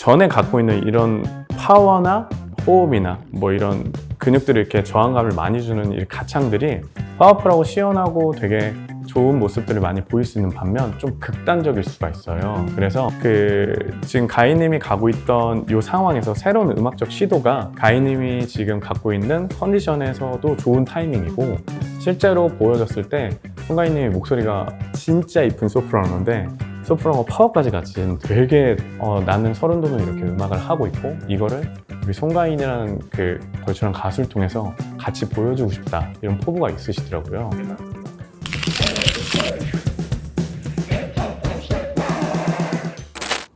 전에 갖고 있는 이런 파워나 호흡이나 뭐 이런 근육들이 이렇게 저항감을 많이 주는 이 가창들이 파워풀하고 시원하고 되게 좋은 모습들을 많이 보일 수 있는 반면 좀 극단적일 수가 있어요. 그래서 그 지금 가희님이 가고 있던 이 상황에서 새로운 음악적 시도가 가희님이 지금 갖고 있는 컨디션에서도 좋은 타이밍이고 실제로 보여졌을 때 송가희님의 목소리가 진짜 이쁜 소프라노인데 소프라노 파워까지 가진 되게 어, 나는 서른 도는 이렇게 음악을 하고 있고 이거를 우리 송가인이라는 그 걸출한 가수를 통해서 같이 보여주고 싶다 이런 포부가 있으시더라고요.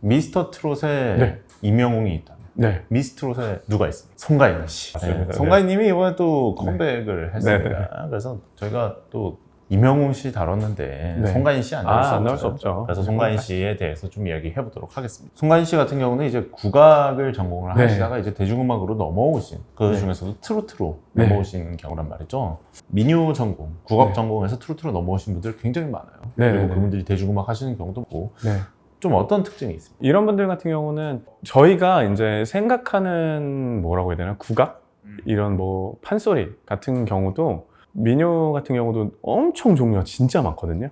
미스터 트롯에 네. 임영웅이 있다. 네. 미스트롯에 누가 있습니까? 송가인 씨. 맞습니다. 네. 송가인님이 이번에 또 컴백을 했습니다. 네, 네. 그래서 저희가 또 임영웅 씨 다뤘는데 네. 송가인 씨안 나올 아, 수안 없죠. 나올 수 없죠. 그래서 송가인 씨에 대해서 좀 이야기해 보도록 하겠습니다. 송가인 씨 같은 경우는 이제 국악을 전공을 네. 하시다가 이제 대중음악으로 넘어오신 그 네. 중에서도 트로트로 네. 넘어오신 경우란 말이죠. 민요 전공, 국악 네. 전공에서 트로트로 넘어오신 분들 굉장히 많아요. 네, 그리고 네, 네. 그분들이 대중음악 하시는 경우도 많고 네. 좀 어떤 특징이 있습니까? 이런 분들 같은 경우는 저희가 이제 생각하는 뭐라고 해야 되나 국악 이런 뭐 판소리 같은 경우도 민요 같은 경우도 엄청 종류가 진짜 많거든요.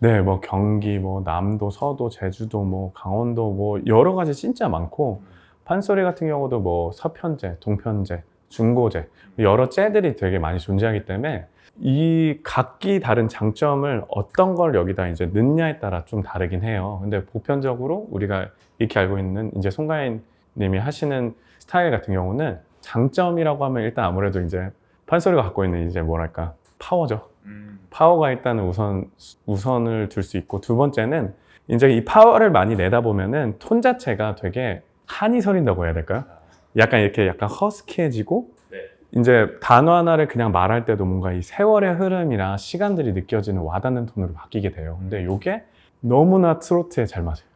네, 뭐 경기, 뭐 남도, 서도, 제주도, 뭐 강원도, 뭐 여러 가지 진짜 많고 판소리 같은 경우도 뭐 서편제, 동편제, 중고제 여러 째들이 되게 많이 존재하기 때문에 이 각기 다른 장점을 어떤 걸 여기다 이제 넣냐에 따라 좀 다르긴 해요. 근데 보편적으로 우리가 이렇게 알고 있는 이제 송가인 님이 하시는 스타일 같은 경우는 장점이라고 하면 일단 아무래도 이제 판소리가 갖고 있는 이제 뭐랄까 파워죠. 파워가 일단 우선 우선을 둘 수 있고 두 번째는 이제 이 파워를 많이 내다 보면은 톤 자체가 되게 한이 서린다고 해야 될까요? 약간 이렇게 약간 허스키해지고 이제 단어 하나를 그냥 말할 때도 뭔가 이 세월의 흐름이나 시간들이 느껴지는 와닿는 톤으로 바뀌게 돼요. 근데 이게 너무나 트로트에 잘 맞아요.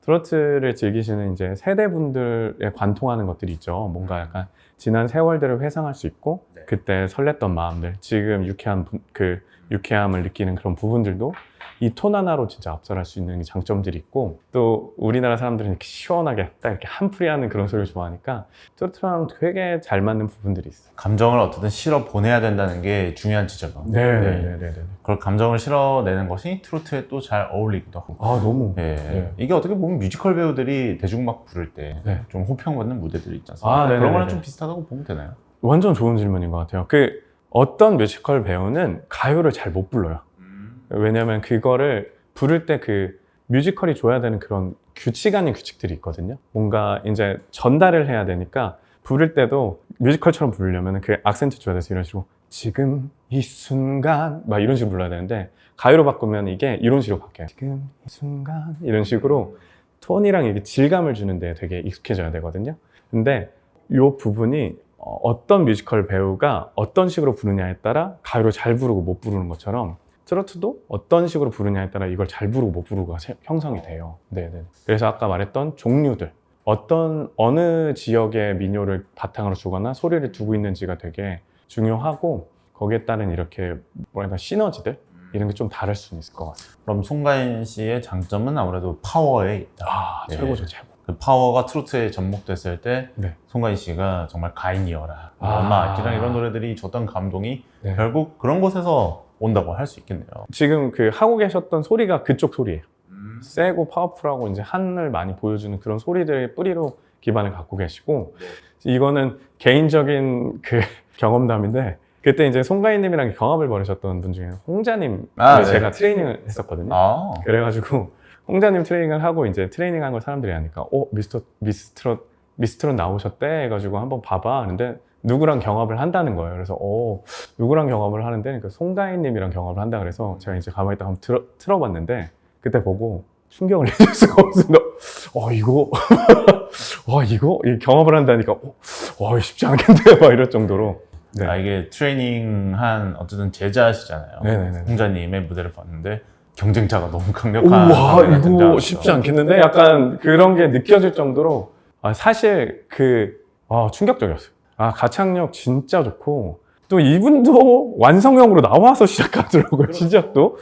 트로트를 즐기시는 이제 세대 분들에 관통하는 것들이 있죠. 뭔가 약간 지난 세월들을 회상할 수 있고 네. 그때 설렜던 마음들, 지금 유쾌한 부- 그 유쾌함을 느끼는 그런 부분들도 이 톤 하나로 진짜 압살할 수 있는 장점들이 있고 또 우리나라 사람들은 이렇게 시원하게 딱 이렇게 한풀이하는 그런 소리를 좋아하니까 트로트랑 되게 잘 맞는 부분들이 있어요. 감정을 어떻든 실어 보내야 된다는 게 중요한 지점이에요. 네네 네 네. 그걸 감정을 실어내는 것이 트로트에 또 잘 어울리기도 하고. 아 너무. 예. 네. 이게 어떻게 보면 뮤지컬 배우들이 대중음악 부를 때좀 네. 호평받는 무대들이 있지 않습니까? 아. 그런 거랑 좀 비슷하다고 보면 되나요? 완전 좋은 질문인 것 같아요. 그 어떤 뮤지컬 배우는 가요를 잘 못 불러요. 왜냐면 그거를 부를 때 그 뮤지컬이 줘야 되는 그런 규칙 아닌 규칙들이 있거든요. 뭔가 이제 전달을 해야 되니까 부를 때도 뮤지컬처럼 부르려면 그 악센트 줘야 돼서 이런 식으로 지금 이 순간 막 이런 식으로 불러야 되는데 가요로 바꾸면 이게 이런 식으로 바뀌어요. 지금 이 순간 이런 식으로 톤이랑 이게 질감을 주는데 되게 익숙해져야 되거든요. 근데 이 부분이 어, 어떤 뮤지컬 배우가 어떤 식으로 부르냐에 따라 가요를 잘 부르고 못 부르는 것처럼 트로트도 어떤 식으로 부르냐에 따라 이걸 잘 부르고 못 부르고가 세- 형성이 돼요. 네네. 그래서 아까 말했던 종류들 어떤 어느 지역의 민요를 바탕으로 두거나 소리를 두고 있는지가 되게 중요하고 거기에 따른 이렇게 뭐랄까 시너지들 이런 게 좀 다를 수는 있을 것 같아요. 그럼 송가인 씨의 장점은 아무래도 파워에 있다. 아 네. 최고죠 최고. 그 파워가 트로트에 접목됐을 때 네. 송가인 씨가 정말 가인이어라. 아. 엄마 아끼랑 이런 노래들이 줬던 감동이 네. 결국 그런 곳에서 온다고 할 수 있겠네요. 지금 그 하고 계셨던 소리가 그쪽 소리예요. 세고 파워풀하고 이제 한을 많이 보여주는 그런 소리들의 뿌리로 기반을 갖고 계시고 이거는 개인적인 그 경험담인데 그때 이제 송가인님이랑 경합을 벌이셨던 분 중에 홍자님 아, 네. 제가 트레이닝을 했었거든요. 아, 그래가지고 홍자님 트레이닝을 하고 이제 트레이닝한 걸 사람들이 하니까 어 미스터 미스트롯 미스트롯 나오셨대 해가지고 한번 봐봐 하는데 누구랑 경합을 한다는 거예요. 그래서 어 누구랑 경합을 하는데 그 송가인님이랑 경합을 한다 그래서 제가 이제 가만히 있다 한번 틀어, 틀어봤는데 그때 보고 충격을 내줄 수가 없습니다. 어 이거 와 이거 이 경합을 한다니까 어, 와 쉽지 않겠는데 막 이럴 정도로 네. 아, 이게 트레이닝 한 어쨌든 제자시잖아요. 네네네. 홍자님의 무대를 봤는데 경쟁자가 너무 강력한 우와 상대가 이거 등장하죠. 쉽지 않겠는데 약간 그런 게 느껴질 정도로 아, 사실 그 아, 충격적이었어요. 아 가창력 진짜 좋고 또 이분도 완성형으로 나와서 시작하더라고요 시작도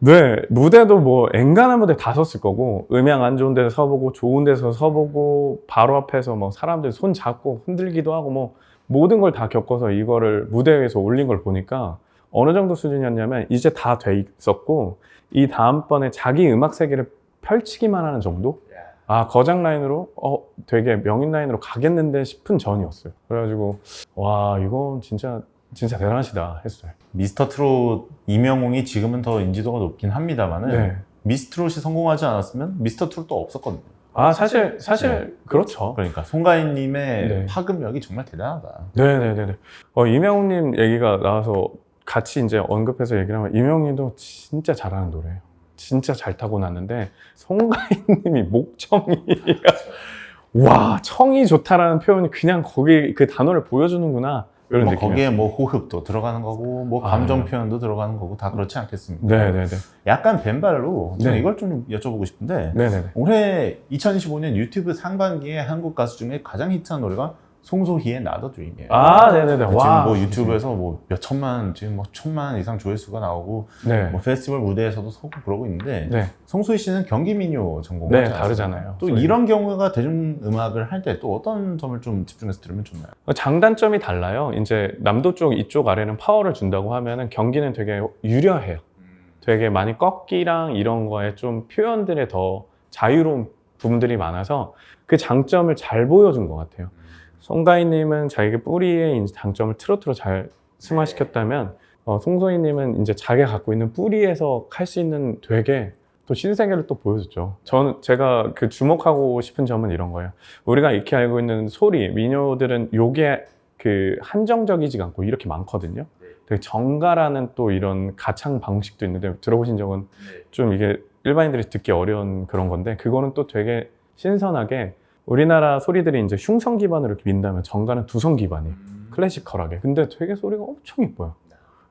네, 무대도 뭐 앵간한 무대 다 섰을 거고 음향 안 좋은 데서 서보고 좋은 데서 서보고 바로 앞에서 뭐 사람들 손 잡고 흔들기도 하고 뭐 모든 걸 다 겪어서 이거를 무대 위에서 올린 걸 보니까 어느 정도 수준이었냐면 이제 다 돼 있었고 이 다음번에 자기 음악 세계를 펼치기만 하는 정도? 아 거장 라인으로 어 되게 명인 라인으로 가겠는데 싶은 전이었어요. 그래가지고 와 이건 진짜 진짜 대단하시다 했어요. 미스터 트롯 이명웅이 지금은 더 인지도가 높긴 합니다만은 네. 미스트롯이 성공하지 않았으면 미스터 트롯도 없었거든요. 아 사실 사실 그렇죠. 그러니까 송가인님의 네. 파급력이 정말 대단하다. 네네네네. 어 이명웅님 얘기가 나와서 같이 이제 언급해서 얘기를 하면 이명웅님도 진짜 잘하는 노래예요. 진짜 잘 타고 났는데 송가인님이 목청이 와 청이 좋다라는 표현이 그냥 거기 그 단어를 보여주는구나 이런 뭐 느낌. 거기에 뭐 호흡도 들어가는 거고 뭐 아, 감정 네. 표현도 들어가는 거고 다 그렇지 않겠습니까? 네네네. 약간 벤발로 저는 네. 이걸 좀 여쭤보고 싶은데 네네네. 올해 2025년 유튜브 상반기에 한국 가수 중에 가장 히트한 노래가 송소희의 나더 드림이에요. 아 네네네. 지금 와. 뭐 유튜브에서 뭐 몇 천만 지금 뭐 천만 이상 조회수가 나오고 네. 뭐 페스티벌 무대에서도 서고 그러고 있는데 네. 송소희 씨는 경기 민요 전공을 네? 다르잖아요. 또 소리가. 이런 경우가 대중 음악을 할 때 또 어떤 점을 좀 집중해서 들으면 좋나요? 장단점이 달라요. 이제 남도 쪽 이쪽 아래는 파워를 준다고 하면은 경기는 되게 유려해요. 되게 많이 꺾기랑 이런 거에 좀 표현들에 더 자유로운 부분들이 많아서 그 장점을 잘 보여준 것 같아요. 송가인님은 자기 뿌리의 장점을 트로트로 잘 승화시켰다면 어, 송소희님은 이제 자기가 갖고 있는 뿌리에서 할 수 있는 되게 또 신세계를 또 보여줬죠. 저는 제가 그 주목하고 싶은 점은 이런 거예요. 우리가 익히 알고 있는 소리, 민요들은 요게 그 한정적이지가 않고 이렇게 많거든요. 되게 정가라는 또 이런 가창 방식도 있는데 들어보신 적은 좀 이게 일반인들이 듣기 어려운 그런 건데 그거는 또 되게 신선하게 우리나라 소리들이 이제 흉성 기반으로 이렇게 민다면 정가는 두성 기반이에요. 클래시컬하게. 근데 되게 소리가 엄청 이뻐요.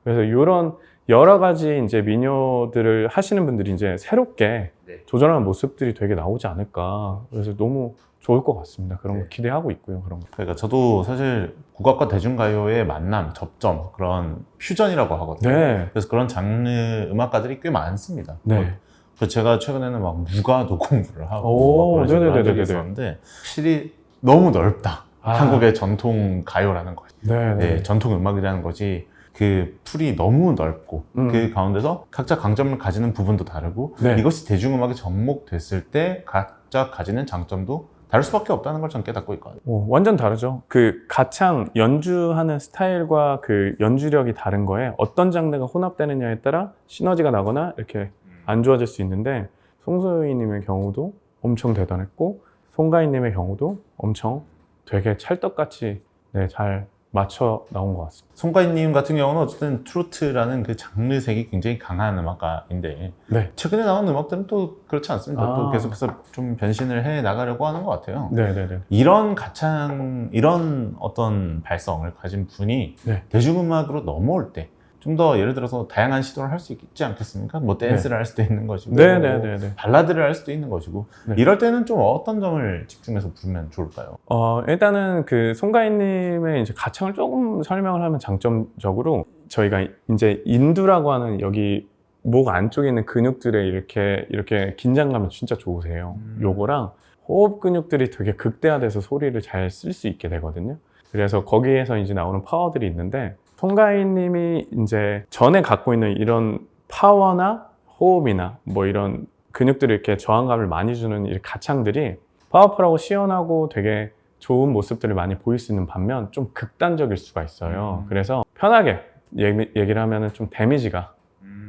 그래서 이런 여러 가지 이제 민요들을 하시는 분들이 이제 새롭게 네. 조절하는 모습들이 되게 나오지 않을까. 그래서 너무 좋을 것 같습니다. 그런 거 네. 기대하고 있고요. 그런 거. 그러니까 저도 사실 국악과 대중가요의 만남, 접점 그런 퓨전이라고 하거든요. 네. 그래서 그런 장르 음악가들이 꽤 많습니다. 네. 그래서 제가 최근에는 막 무가도 공부를 하고 오, 그런 적이. 있었는데 확실히 너무 넓다. 아. 한국의 전통 가요라는 것이, 네. 네, 네. 전통 음악이라는 것이 그 풀이 너무 넓고 음. 그 가운데서 각자 강점을 가지는 부분도 다르고 네. 이것이 대중음악에 접목됐을 때 각자 가지는 장점도 다를 수밖에 없다는 걸전 깨닫고 있거든요. 오, 완전 다르죠. 그 가창 연주하는 스타일과 그 연주력이 다른 거에 어떤 장르가 혼합되느냐에 따라 시너지가 나거나 이렇게 안 좋아질 수 있는데 송소희님의 경우도 엄청 대단했고 송가인님의 경우도 엄청 되게 찰떡같이 네, 잘 맞춰 나온 것 같습니다. 송가인님 같은 경우는 어쨌든 트로트라는 그 장르색이 굉장히 강한 음악가인데 네, 최근에 나온 음악들은 또 그렇지 않습니다. 아. 또 계속해서 좀 변신을 해 나가려고 하는 것 같아요. 네, 네, 네. 이런 가창, 이런 어떤 발성을 가진 분이 네. 대중음악으로 넘어올 때 좀 더 예를 들어서 다양한 시도를 할 수 있지 않겠습니까? 뭐 댄스를 할 수도 있는 것이고, 네, 네, 네, 네. 발라드를 할 수도 있는 것이고, 네. 이럴 때는 좀 어떤 점을 집중해서 부르면 좋을까요? 어, 일단은 그 송가인님의 이제 가창을 조금 설명을 하면 장점적으로 저희가 이제 인두라고 하는 여기 목 안쪽에 있는 근육들에 이렇게 이렇게 긴장감이 진짜 좋으세요. 음. 요거랑 호흡 근육들이 되게 극대화돼서 소리를 잘 쓸 수 있게 되거든요. 그래서 거기에서 이제 나오는 파워들이 있는데 송가인님이 이제 전에 갖고 있는 이런 파워나 호흡이나 뭐 이런 근육들이 이렇게 저항감을 많이 주는 이 가창들이 파워풀하고 시원하고 되게 좋은 모습들을 많이 보일 수 있는 반면 좀 극단적일 수가 있어요. 음. 그래서 편하게 얘기, 얘기를 하면은 좀 데미지가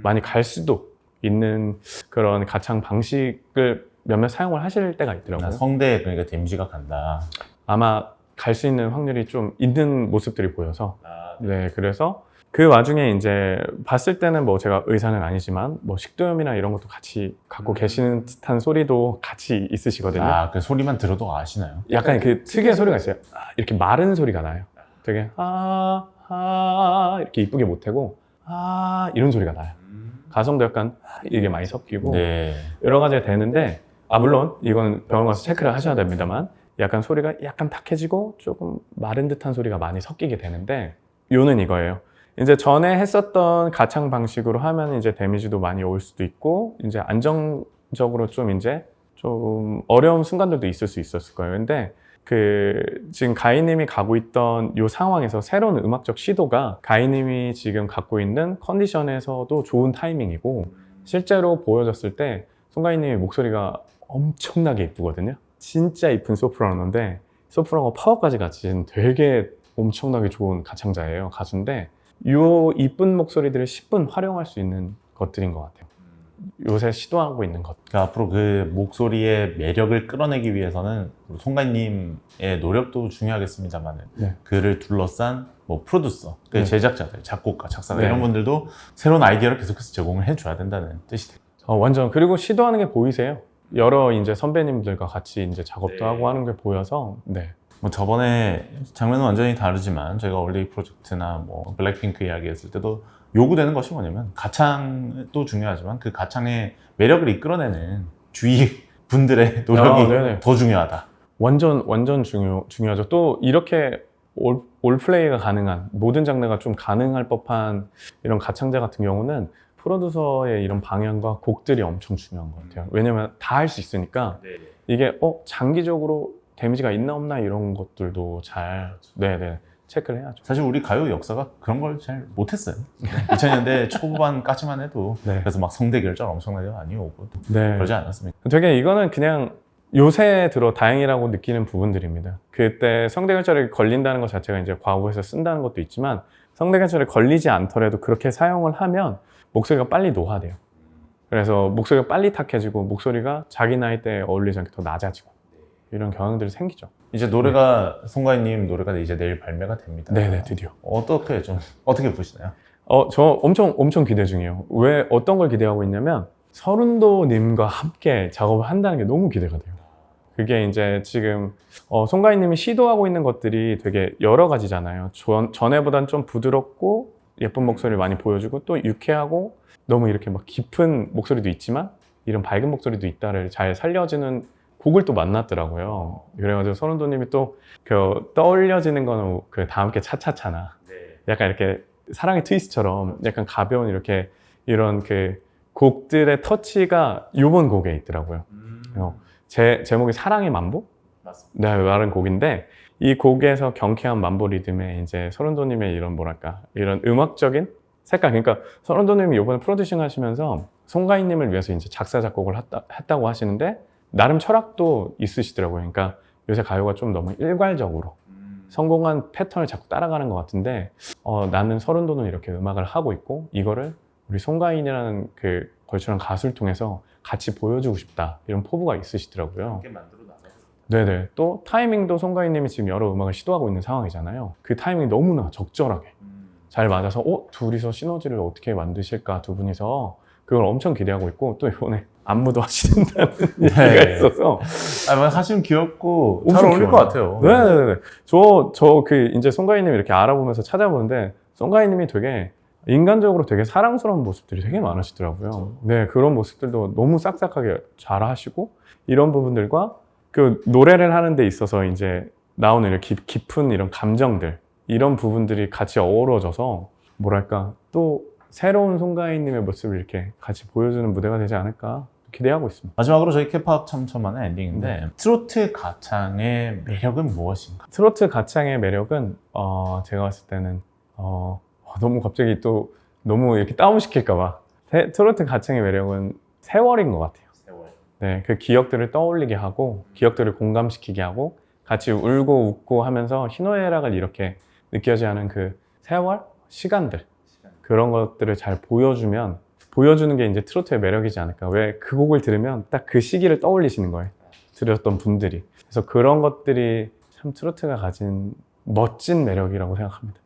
많이 갈 수도 있는 그런 가창 방식을 몇몇 사용을 하실 때가 있더라고요. 아, 성대에 그러니까 데미지가 간다. 아마 갈 수 있는 확률이 좀 있는 모습들이 보여서 네 그래서 그 와중에 이제 봤을 때는 뭐 제가 의사는 아니지만 뭐 식도염이나 이런 것도 같이 갖고 음. 계시는 듯한 소리도 같이 있으시거든요. 아, 그 소리만 들어도 아시나요? 약간 그 특유의 소리가 있어요. 아, 이렇게 마른 소리가 나요. 되게 아, 아 이렇게 이쁘게 못하고 아 이런 소리가 나요. 가성도 약간 아, 이게 많이 섞이고 네. 여러 가지가 되는데 아 물론 이건 병원 가서 체크를 하셔야 됩니다만 약간 소리가 약간 탁해지고 조금 마른 듯한 소리가 많이 섞이게 되는데 요는 이거예요. 이제 전에 했었던 가창 방식으로 하면 이제 데미지도 많이 올 수도 있고 이제 안정적으로 좀 이제 좀 어려운 순간들도 있을 수 있었을 거예요. 근데 그 지금 가희님이 가고 있던 요 상황에서 새로운 음악적 시도가 가희님이 지금 갖고 있는 컨디션에서도 좋은 타이밍이고 실제로 보여졌을 때 송가희님의 목소리가 엄청나게 이쁘거든요. 진짜 이쁜 소프라노인데 소프라노 파워까지 가진 되게 엄청나게 좋은 가창자예요. 가수인데 요 이쁜 목소리들을 10분 활용할 수 있는 것들인 것 같아요. 요새 시도하고 있는 것. 그러니까 앞으로 그 목소리의 매력을 끌어내기 위해서는 송가인님의 노력도 중요하겠습니다만 네. 그를 둘러싼 뭐 프로듀서, 그 네. 제작자들, 작곡가, 작사가 네. 이런 분들도 새로운 아이디어를 계속해서 제공을 해줘야 된다는 뜻이 돼요. 어, 완전 그리고 시도하는 게 보이세요. 여러 이제 선배님들과 같이 이제 작업도 네. 하고 하는 게 보여서 네. 뭐 저번에 장면은 완전히 다르지만 저희가 원리 프로젝트나 뭐 블랙핑크 이야기했을 때도 요구되는 것이 뭐냐면 가창도 중요하지만 그 가창의 매력을 이끌어내는 주위 분들의 노력이 아. 더 중요하다. 완전 완전 중요 중요하죠. 또 이렇게 올, 올 플레이가 가능한 모든 장르가 좀 가능할 법한 이런 가창자 같은 경우는 프로듀서의 이런 방향과 곡들이 엄청 중요한 것 같아요. 왜냐면 다 할 수 있으니까 이게 어 장기적으로 데미지가 있나 없나 이런 것들도 잘 네네 체크를 해야죠. 사실 우리 가요 역사가 그런 걸 잘 못했어요. 2000년대 초반까지만 해도 네. 그래서 막 성대 결절 엄청나게 많이 오고 네. 그러지 않았습니까? 되게 이거는 그냥 요새 들어 다행이라고 느끼는 부분들입니다. 그때 성대결절에 걸린다는 것 자체가 이제 과거에서 쓴다는 것도 있지만 성대결절에 걸리지 않더라도 그렇게 사용을 하면 목소리가 빨리 노화돼요. 그래서 목소리가 빨리 탁해지고 목소리가 자기 나이 때에 어울리지 않게 더 낮아지고 이런 경향들이 생기죠. 이제 노래가 송가인님 노래가 이제 내일 발매가 됩니다. 네네 드디어. 어떻게 좀 어떻게 보시나요? 어, 저 엄청, 엄청 기대 중이에요. 왜, 어떤 걸 기대하고 있냐면, 서른도님과 함께 작업을 한다는 게 너무 기대가 돼요. 그게 이제 지금, 어, 송가인님이 시도하고 있는 것들이 되게 여러 가지잖아요. 전, 전에보단 좀 부드럽고, 예쁜 목소리를 많이 보여주고, 또 유쾌하고, 너무 이렇게 막 깊은 목소리도 있지만, 이런 밝은 목소리도 있다를 잘 살려주는 곡을 또 만났더라고요. 그래가지고 서른도님이 또, 그, 떠올려지는 거는 그다 함께 차차차나, 약간 이렇게 사랑의 트위스트처럼 약간 가벼운 이렇게 이런 그 곡들의 터치가 요번 곡에 있더라고요. 어, 제 제목이 사랑의 만보? 맞습니다. 네, 말한 곡인데 이 곡에서 경쾌한 만보 리듬에 이제 서른도님의 이런 뭐랄까 이런 음악적인 색깔 그러니까 서른도님이 이번에 프로듀싱 하시면서 송가인님을 위해서 이제 작사 작곡을 했다, 했다 고 하시는데 나름 철학도 있으시더라고요. 그러니까 요새 가요가 좀 너무 일괄적으로 성공한 패턴을 자꾸 따라가는 것 같은데 어, 나는 서른도는 이렇게 음악을 하고 있고 이거를 우리 송가인이라는 그 걸출한 가수를 통해서 같이 보여주고 싶다 이런 포부가 있으시더라고요. 네네. 또 타이밍도 송가인님이 지금 여러 음악을 시도하고 있는 상황이잖아요. 그 타이밍이 너무나 적절하게 잘 맞아서 어 둘이서 시너지를 어떻게 만드실까 두 분이서 그걸 엄청 기대하고 있고 또 이번에 안무도 얘기가 네. 있어서 아, 뭐 사실 귀엽고 잘 어울릴 귀여워요. 것 같아요. 네네네. 저, 저 그 이제 송가인님 이렇게 알아보면서 찾아보는데 송가인님이 되게 인간적으로 되게 사랑스러운 모습들이 되게 많으시더라고요. 네, 그런 모습들도 너무 싹싹하게 잘 하시고 이런 부분들과 그 노래를 하는 데 있어서 이제 나오는 이런 깊, 깊은 이런 감정들 이런 부분들이 같이 어우러져서 뭐랄까 또 새로운 송가인님의 모습을 이렇게 같이 보여주는 무대가 되지 않을까 기대하고 있습니다. 마지막으로 저희 케팝 참첨하는 엔딩인데 네. 트로트 가창의 매력은 무엇인가? 트로트 가창의 매력은 어, 제가 봤을 때는 어, 어, 너무 갑자기 또 너무 이렇게 다운 시킬까봐 트로트 가창의 매력은 세월인 것 같아요. 네, 그 기억들을 떠올리게 하고 기억들을 공감시키게 하고 같이 울고 웃고 하면서 희노애락을 이렇게 느껴지게 하는 그 세월 시간들 그런 것들을 잘 보여주면 보여주는 게 이제 트로트의 매력이지 않을까. 왜 그 곡을 들으면 딱 그 시기를 떠올리시는 거예요. 들었던 분들이. 그래서 그런 것들이 참 트로트가 가진 멋진 매력이라고 생각합니다.